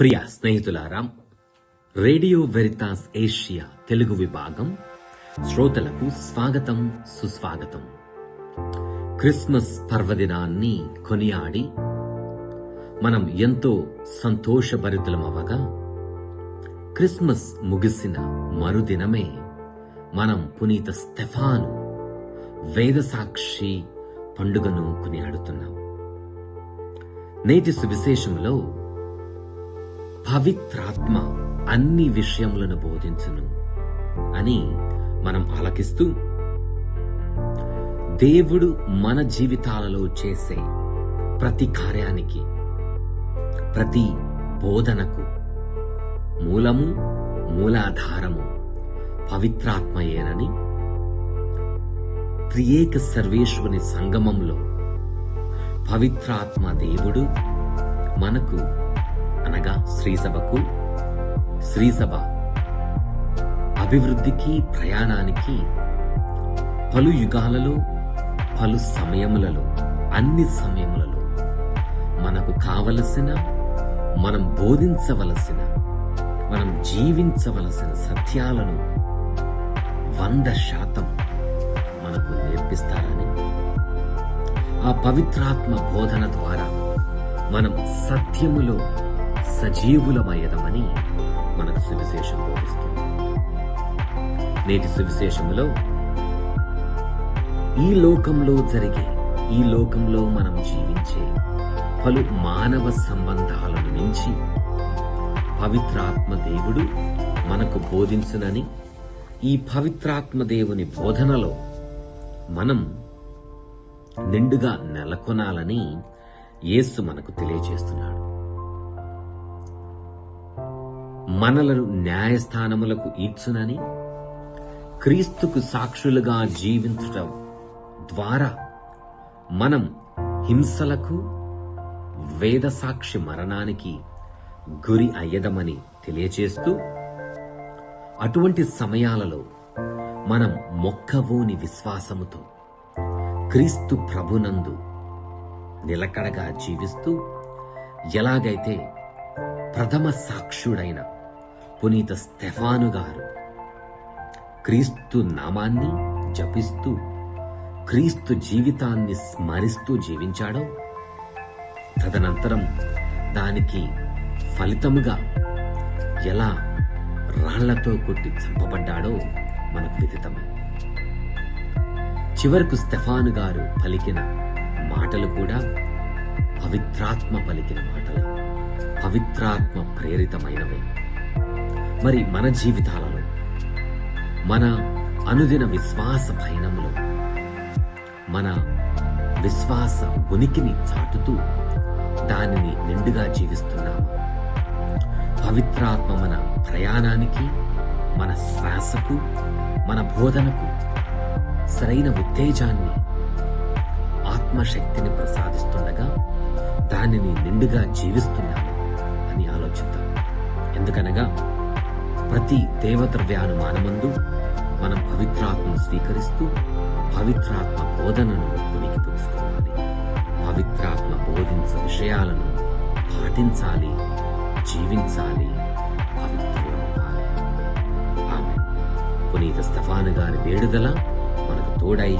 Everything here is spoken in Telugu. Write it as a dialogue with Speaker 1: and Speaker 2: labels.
Speaker 1: ప్రియ స్నేహితులారా రేడియో వెరితాస్ ఏషియా తెలుగు విభాగం శ్రోతలకు స్వాగతం సుస్వాగతం. క్రిస్మస్ పర్వదినాన్ని కొనియాడి మనం ఎంతో సంతోషభరితులమవగా క్రిస్మస్ ముగిసిన మరుదినమే మనం పునీత స్టెఫాను వేదసాక్షి పండుగను కొనియాడుతున్నాం. నేటి సువిశేషంలో పవిత్రాత్మ అన్ని విషయములను బోధించును అని మనం ఆలకిస్తూ దేవుడు మన జీవితాలలో చేసే ప్రతి కార్యానికి ప్రతి బోధనకు మూలము మూలాధారము పవిత్రాత్మయేనని త్రియేక సర్వేశ్వరుని సంగమంలో పవిత్రాత్మ దేవుడు మనకు అనగా శ్రీసభకు శ్రీసభ అభివృద్ధికి ప్రయాణానికి పలు యుగాలలో పలు సమయములలో అన్ని సమయములలో మనకు కావలసిన మనం బోధించవలసిన మనం జీవించవలసిన సత్యాలను వంద శాతం మనకు నేర్పిస్తారని ఆ పవిత్రాత్మ బోధన ద్వారా మనం సత్యములో సజీవులమయ్యదమని మనకు సువిశేషం బోధిస్తుంది. నేటి సువిశేషములో ఈ లోకంలో జరిగే ఈ లోకంలో మనం జీవించే పలు మానవ సంబంధాలను మించి పవిత్రాత్మ దేవుడు మనకు బోధించునని ఈ పవిత్రాత్మ దేవుని బోధనలో మనం నిండుగా నెలకొనాలని యేసు మనకు తెలియజేస్తున్నాడు. మనలను న్యాయస్థానములకు ఈడ్చునని క్రీస్తుకు సాక్షులుగా జీవించటం ద్వారా మనం హింసలకు వేద సాక్షి మరణానికి గురి అయ్యదమని తెలియచేస్తూ అటువంటి సమయాలలో మనం మొక్కవోని విశ్వాసముతో క్రీస్తు ప్రభునందు నిలకడగా జీవిస్తూ ఎలాగైతే ప్రథమ సాక్షుడైన పునీత స్టెఫాను గారు. క్రీస్తు నామాన్ని జపిస్తూ క్రీస్తు జీవితాన్ని స్మరిస్తూ జీవించాడో తదనంతరం దానికి ఫలితముగా ఎలా రాళ్ళతో కొట్టి చంపబడ్డాడో మనకు విదితమే. చివరకు స్టెఫాను గారు పలికిన మాటలు కూడా పవిత్రాత్మ పలికిన మాటలు పవిత్రాత్మ ప్రేరితమైనవే. మరి మన జీవితాలలో మన అనుదిన విశ్వాస పయనంలో మన విశ్వాస ఉనికిని చాటుతూ దానిని నిండుగా జీవిస్తున్నాము? పవిత్రాత్మ మన ప్రయాణానికి మన శ్వాసకు మన బోధనకు సరైన ఉత్తేజాన్ని ఆత్మశక్తిని ప్రసాదిస్తుండగా దానిని నిండుగా జీవిస్తున్నాము అని ఆలోచిద్దాం. ఎందుకనగా ప్రతి దేవద్రవ్యానుమానమందు మనం పవిత్రాత్మను స్వీకరిస్తూ పవిత్రాత్మ బోధనను ఉనికి పుచ్చుకోవాలి పవిత్రాత్మ బోధించే విషయాలను పాటించాలి జీవించాలి పవిత్రులవ్వాలి ఆమె పునీత స్తఫాను గారి వేడుదల మనకు తోడై